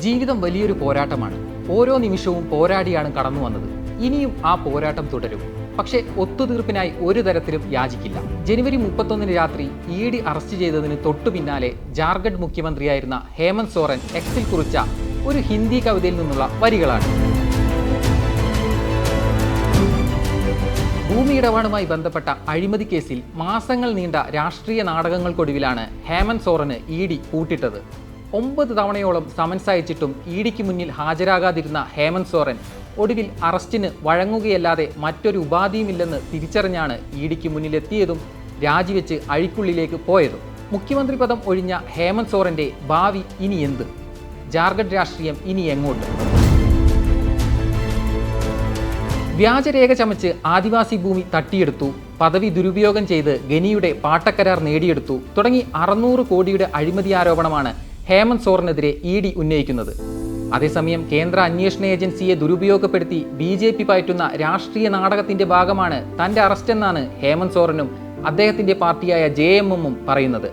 ജീവിതം വലിയൊരു പോരാട്ടമാണ്. ഓരോ നിമിഷവും പോരാടിയാണ് കടന്നു വന്നത്. ഇനിയും ആ പോരാട്ടം തുടരും. പക്ഷേ ഒത്തുതീർപ്പിനായി ഒരു തരത്തിലും യാചിക്കില്ല. ജനുവരി മുപ്പത്തൊന്നിന് രാത്രി ഇ ഡി അറസ്റ്റ് ചെയ്തതിന് തൊട്ടു പിന്നാലെ ജാർഖണ്ഡ് മുഖ്യമന്ത്രിയായിരുന്ന ഹേമന്ത് സോറൻ എക്സിൽ കുറിച്ച ഒരു ഹിന്ദി കവിതയിൽ നിന്നുള്ള വരികളാണ്. ഭൂമി ഇടപാടുമായി ബന്ധപ്പെട്ട അഴിമതി കേസിൽ മാസങ്ങൾ നീണ്ട രാഷ്ട്രീയ നാടകങ്ങൾക്കൊടുവിലാണ് ഹേമന്ത് സോറന് ഇ ഡി പൂട്ടിട്ടത്. ഒമ്പത് തവണയോളം സമൻസ് അയച്ചിട്ടും ഇ ഡിക്ക് മുന്നിൽ ഹാജരാകാതിരുന്ന ഹേമന്ത് സോറൻ ഒടുവിൽ അറസ്റ്റിന് വഴങ്ങുകയല്ലാതെ മറ്റൊരു ഉപാധിയുമില്ലെന്ന് തിരിച്ചറിഞ്ഞാണ് ഇ ഡിക്ക് മുന്നിലെത്തിയതും രാജിവെച്ച് അഴിക്കുള്ളിലേക്ക് പോയതും. മുഖ്യമന്ത്രി പദം ഒഴിഞ്ഞ ഹേമന്ത് സോറന്റെ ഭാവി ഇനി എന്ത്? ജാർഖണ്ഡ് രാഷ്ട്രീയം ഇനി എങ്ങോട്ട്? വ്യാജരേഖ ചമച്ച് ആദിവാസി ഭൂമി തട്ടിയെടുത്തു. പദവി ദുരുപയോഗം ചെയ്ത് ഗനിയുടെ പാട്ടക്കരാർ നേടിയെടുത്തു. തുടങ്ങി അറുന്നൂറ് കോടിയുടെ അഴിമതി ആരോപണമാണ് ഹേമന്ത് സോറിനെതിരെ ഇ ഡി ഉന്നയിക്കുന്നത്. അതേസമയം കേന്ദ്ര അന്വേഷണ ഏജൻസിയെ ദുരുപയോഗപ്പെടുത്തി ബി ജെ പി പയറ്റുന്ന രാഷ്ട്രീയ നാടകത്തിന്റെ ഭാഗമാണ് തന്റെ അറസ്റ്റ് എന്നാണ് ഹേമന്ത് സോറനും അദ്ദേഹത്തിന്റെ പാർട്ടിയായ ജെ എം എമ്മും പറയുന്നത്.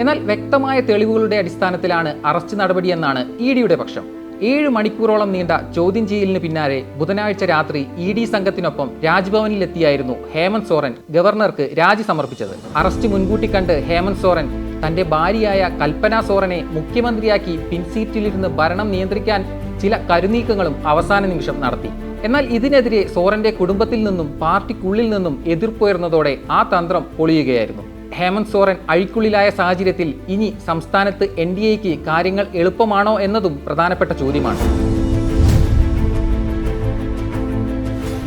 എന്നാൽ വ്യക്തമായ തെളിവുകളുടെ അടിസ്ഥാനത്തിലാണ് അറസ്റ്റ് നടപടിയെന്നാണ് ഇ ഡിയുടെ പക്ഷം. ഏഴ് മണിക്കൂറോളം നീണ്ട ചോദ്യം ചെയ്യലിന് പിന്നാലെ ബുധനാഴ്ച രാത്രി ഇ ഡി സംഘത്തിനൊപ്പം രാജ്ഭവനിലെത്തിയായിരുന്നു ഹേമന്ത് സോറൻ ഗവർണർക്ക് രാജി സമർപ്പിച്ചത്. അറസ്റ്റ് മുൻകൂട്ടി കണ്ട് ഹേമന്ത് സോറൻ തന്റെ ഭാര്യയായ കൽപ്പന സോറനെ മുഖ്യമന്ത്രിയാക്കി പിൻസീറ്റിലിരുന്ന് ഭരണം നിയന്ത്രിക്കാൻ ചില കരുനീക്കങ്ങളും അവസാന നിമിഷം നടത്തി. എന്നാൽ ഇതിനെതിരെ സോറന്റെ കുടുംബത്തിൽ നിന്നും പാർട്ടിക്കുള്ളിൽ നിന്നും എതിർപ്പുയർന്നതോടെ ആ തന്ത്രം പൊളിയുകയായിരുന്നു. ഹേമന്ത് സോറൻ അഴിക്കുള്ളിലായ സാഹചര്യത്തിൽ ഇനി സംസ്ഥാനത്ത് എൻ കാര്യങ്ങൾ എളുപ്പമാണോ എന്നതും പ്രധാനപ്പെട്ട ചോദ്യമാണ്.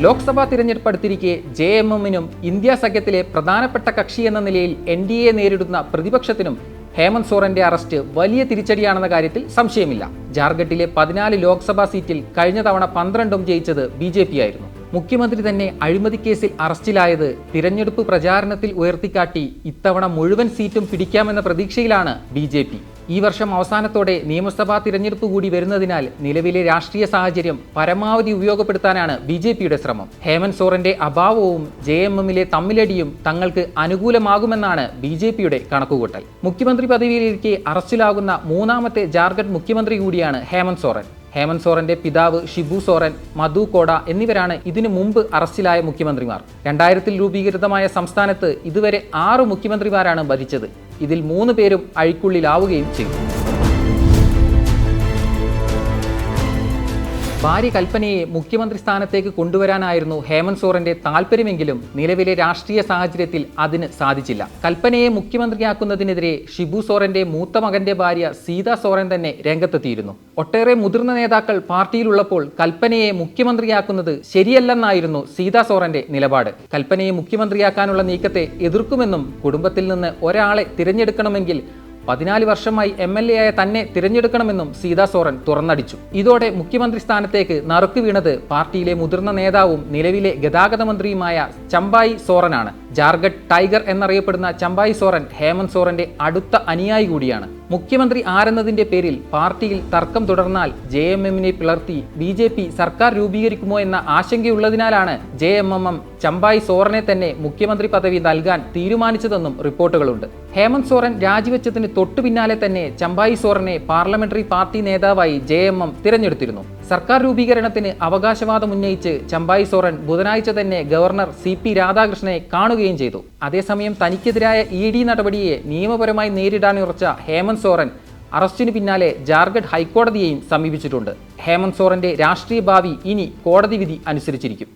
ലോക്സഭാ തിരഞ്ഞെടുപ്പ് അടുത്തിരിക്കെ ജെ എം എമ്മിനും ഇന്ത്യ സഖ്യത്തിലെ പ്രധാനപ്പെട്ട കക്ഷി എന്ന നിലയിൽ എൻ ഡി എ നേരിടുന്ന പ്രതിപക്ഷത്തിനും ഹേമന്ത് സോറന്റെ അറസ്റ്റ് വലിയ തിരിച്ചടിയാണെന്ന കാര്യത്തിൽ സംശയമില്ല. ജാർഖണ്ഡിലെ പതിനാല് ലോക്സഭാ സീറ്റിൽ കഴിഞ്ഞ തവണ പന്ത്രണ്ടും ജയിച്ചത് ബി ജെ പി ആയിരുന്നു. മുഖ്യമന്ത്രി തന്നെ അഴിമതി കേസിൽ അറസ്റ്റിലായത് തിരഞ്ഞെടുപ്പ് പ്രചാരണത്തിൽ ഉയർത്തിക്കാട്ടി ഇത്തവണ മുഴുവൻ സീറ്റും പിടിക്കാമെന്ന പ്രതീക്ഷയിലാണ് ബി ജെ പി. ഈ വർഷം അവസാനത്തോടെ നിയമസഭാ തിരഞ്ഞെടുപ്പ് കൂടി വരുന്നതിനാൽ നിലവിലെ രാഷ്ട്രീയ സാഹചര്യം പരമാവധി ഉപയോഗപ്പെടുത്താനാണ് ബി ജെ പിയുടെ ശ്രമം. ഹേമന്ത് സോറന്റെ അഭാവവും ജെ എം എമ്മിലെ തമ്മിലടിയും തങ്ങൾക്ക് അനുകൂലമാകുമെന്നാണ് ബി ജെ പിയുടെ കണക്കുകൂട്ടൽ. മുഖ്യമന്ത്രി പദവിയിലിരിക്കെ അറസ്റ്റിലാകുന്ന മൂന്നാമത്തെ ജാർഖണ്ഡ് മുഖ്യമന്ത്രി കൂടിയാണ് ഹേമന്ത് സോറൻ. ഹേമന്ത് സോറന്റെ പിതാവ് ഷിബു സോറൻ മധു കോട എന്നിവരാണ് ഇതിനു മുമ്പ് അറസ്റ്റിലായ മുഖ്യമന്ത്രിമാർ. രണ്ടായിരത്തിൽ രൂപീകൃതമായ സംസ്ഥാനത്ത് ഇതുവരെ ആറ് മുഖ്യമന്ത്രിമാരാണ് ഭരിച്ചത്. ഇതിൽ മൂന്ന് പേരും അഴിക്കുള്ളിലാവുകയും ചെയ്തു. ഭാര്യ കൽപ്പനയെ മുഖ്യമന്ത്രി സ്ഥാനത്തേക്ക് കൊണ്ടുവരാനായിരുന്നു ഹേമന്ത് സോറന്റെ താല്പര്യമെങ്കിലും നിലവിലെ രാഷ്ട്രീയ സാഹചര്യത്തിൽ അതിന് സാധിച്ചില്ല. കൽപ്പനയെ മുഖ്യമന്ത്രിയാക്കുന്നതിനെതിരെ ഷിബു സോറന്റെ മൂത്ത മകന്റെ ഭാര്യ സീത സോറൻ തന്നെ രംഗത്തെത്തിയിരുന്നു. ഒട്ടേറെ മുതിർന്ന നേതാക്കൾ പാർട്ടിയിലുള്ളപ്പോൾ കൽപ്പനയെ മുഖ്യമന്ത്രിയാക്കുന്നത് ശരിയല്ലെന്നായിരുന്നു സീത സോറന്റെ നിലപാട്. കൽപ്പനയെ മുഖ്യമന്ത്രിയാക്കാനുള്ള നീക്കത്തെ എതിർക്കുമെന്നും കുടുംബത്തിൽ നിന്ന് ഒരാളെ തിരഞ്ഞെടുക്കണമെങ്കിൽ പതിനാല് വർഷമായി എം എൽ എ ആയ തന്നെ തിരഞ്ഞെടുക്കണമെന്നും സീതാ സോറൻ തുറന്നടിച്ചു. ഇതോടെ മുഖ്യമന്ത്രി സ്ഥാനത്തേക്ക് നറുക്ക് വീണത് പാർട്ടിയിലെ മുതിർന്ന നേതാവും നിലവിലെ ഗതാഗത മന്ത്രിയുമായ ചമ്പായി സോറനാണ്. ജാർഖണ്ഡ് ടൈഗർ എന്നറിയപ്പെടുന്ന ചമ്പായി സോറൻ ഹേമന്ത് സോറന്റെ അടുത്ത അനുയായി കൂടിയാണ്. മുഖ്യമന്ത്രി ആരെന്നതിന്റെ പേരിൽ പാർട്ടിയിൽ തർക്കം തുടർന്നാൽ ജെ എം എമ്മിനെ പിളർത്തി ബി ജെ പി സർക്കാർ രൂപീകരിക്കുമോ എന്ന ആശങ്കയുള്ളതിനാലാണ് J M M M Champai സോറനെ തന്നെ മുഖ്യമന്ത്രി പദവി നൽകാൻ തീരുമാനിച്ചതെന്നും റിപ്പോർട്ടുകളുണ്ട്. ഹേമന്ത് സോറൻ രാജിവെച്ചതിന് തൊട്ടു പിന്നാലെ തന്നെ ചമ്പായി സോറനെ പാർലമെന്ററി പാർട്ടി നേതാവായി ജെ എം എം തിരഞ്ഞെടുത്തിരുന്നു. സർക്കാർ രൂപീകരണത്തിന് അവകാശവാദം ഉന്നയിച്ച് ചമ്പായി സോറൻ ബുധനാഴ്ച തന്നെ ഗവർണർ സി പി രാധാകൃഷ്ണനെ കാണുകയും ചെയ്തു. അതേസമയം തനിക്കെതിരായ ഇ ഡി നടപടിയെ നിയമപരമായി നേരിടാനുറച്ച ഹേമന്ത് സോറൻ അറസ്റ്റിനു പിന്നാലെ ജാർഖണ്ഡ് ഹൈക്കോടതിയെയും സമീപിച്ചിട്ടുണ്ട്. ഹേമന്ത് സോറന്റെ രാഷ്ട്രീയ ഭാവി ഇനി കോടതി വിധി അനുസരിച്ചിരിക്കും.